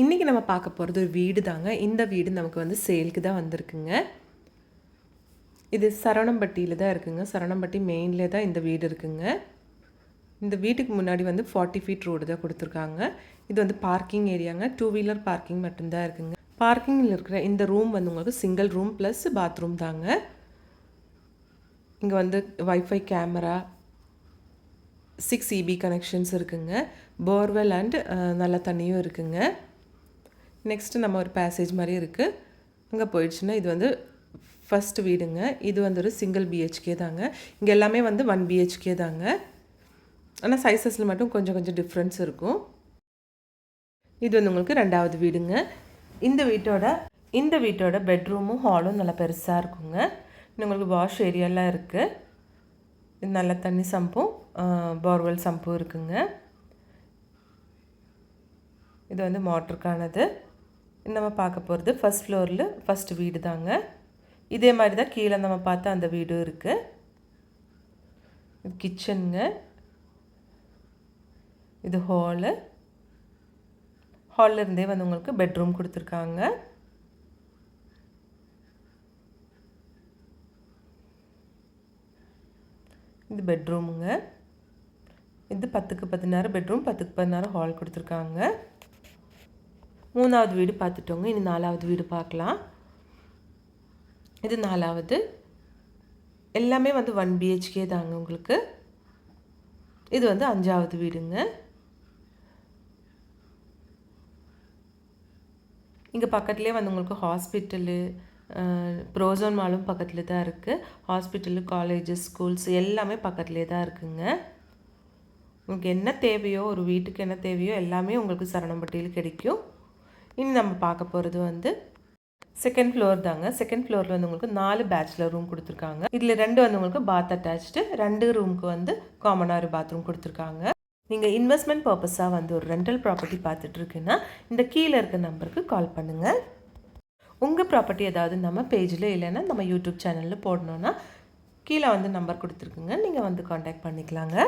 இன்றைக்கி நம்ம பார்க்க போகிறது ஒரு வீடு தாங்க. இந்த வீடு நமக்கு வந்து சேலுக்கு தான் வந்திருக்குங்க. இது சரவணம்பட்டியில் தான் இருக்குங்க. சரவணம்பட்டி மெயின்லே தான் இந்த வீடு இருக்குங்க. இந்த வீட்டுக்கு முன்னாடி வந்து ஃபார்ட்டி ஃபீட் ரோடு தான் கொடுத்துருக்காங்க. இது வந்து பார்க்கிங் ஏரியாங்க டூ வீலர் பார்க்கிங் மட்டும்தான் இருக்குங்க. பார்க்கிங்கில் இருக்கிற இந்த ரூம் வந்து உங்களுக்கு சிங்கிள் ரூம் ப்ளஸ் பாத்ரூம் தாங்க. இங்கே வந்து wifi camera six EB connections இருக்குங்க. போர்வெல் அண்ட் நல்ல தண்ணியும் இருக்குங்க. நெக்ஸ்ட்டு நம்ம ஒரு பேசேஜ் மாதிரி இருக்குது அங்கே போயிடுச்சுன்னா இது வந்து ஃபஸ்ட் வீடுங்க. இது வந்து ஒரு சிங்கிள் பிஹெச்கே தாங்க. இங்கே எல்லாமே வந்து ஒன் பிஹெச்கே தாங்க. ஆனால் சைஸஸில் மட்டும் கொஞ்சம் கொஞ்சம் டிஃப்ரென்ஸ் இருக்கும். இது வந்து உங்களுக்கு ரெண்டாவது வீடுங்க. இந்த வீட்டோட இந்த வீட்டோட பெட்ரூமும் ஹாலும் நல்லா பெருசாக இருக்குங்க. இன்னும் உங்களுக்கு வாஷ் ஏரியாலாம் இருக்குது இது நல்ல தண்ணி சம்பும் போர்வெல் சம்பும் இருக்குங்க. இது வந்து மோட்டருக்கானது நம்ம பார்க்க போகிறது ஃபஸ்ட் ஃப்ளோரில் ஃபஸ்ட் வீடு தாங்க இதே மாதிரி தான் கீழே நம்ம பார்த்த அந்த வீடும் இருக்குது இது கிச்சனுங்க இது ஹாலு ஹாலில் இருந்தே வந்து உங்களுக்கு பெட்ரூம் கொடுத்துருக்காங்க. இது பெட்ரூமுங்க இது பத்துக்கு பதினாறு பெட்ரூம் பத்துக்கு பதினாறு ஹால் கொடுத்துருக்காங்க. மூணாவது வீடு பார்த்துட்டோங்க. இனி நாலாவது வீடு பார்க்கலாம். இது நாலாவது. எல்லாமே வந்து ஒன் பிஹெச்கே தாங்க உங்களுக்கு. இது வந்து அஞ்சாவது வீடுங்க. இங்கே பக்கத்துலேயே வந்து உங்களுக்கு ஹாஸ்பிட்டலு ப்ரோசோன் மாலும் பக்கத்தில் தான் இருக்குது ஹாஸ்பிட்டலு காலேஜஸ் ஸ்கூல்ஸ் எல்லாமே பக்கத்துலேயே தான் இருக்குங்க. உங்களுக்கு என்ன தேவையோ ஒரு வீட்டுக்கு என்ன தேவையோ எல்லாமே உங்களுக்கு சரணம்பட்டியில் கிடைக்கும். இனி நம்ம பார்க்க போகிறது வந்து செகண்ட் ஃப்ளோர் தாங்க. செகண்ட் ஃப்ளோரில் வந்து உங்களுக்கு நாலு பேச்சுலர் ரூம் கொடுத்துருக்காங்க. இதில் ரெண்டு வந்து உங்களுக்கு பாத் அட்டாச்சு ரெண்டு ரூமுக்கு வந்து காமனாக ஒரு பாத்ரூம் கொடுத்துருக்காங்க. நீங்கள் இன்வெஸ்ட்மெண்ட் பர்பஸாக வந்து ஒரு ரெண்டல் ப்ராப்பர்ட்டி பார்த்துட்டு இருக்குன்னா இந்த கீழே இருக்க நம்பருக்கு கால் பண்ணுங்கள் உங்கள் ப்ராப்பர்ட்டி ஏதாவது நம்ம பேஜில் இல்லைன்னா நம்ம யூடியூப் சேனலில் போடணுன்னா கீழே வந்து நம்பர் கொடுத்துருக்குங்க. நீங்கள் வந்து காண்டாக்ட் பண்ணிக்கலாங்க.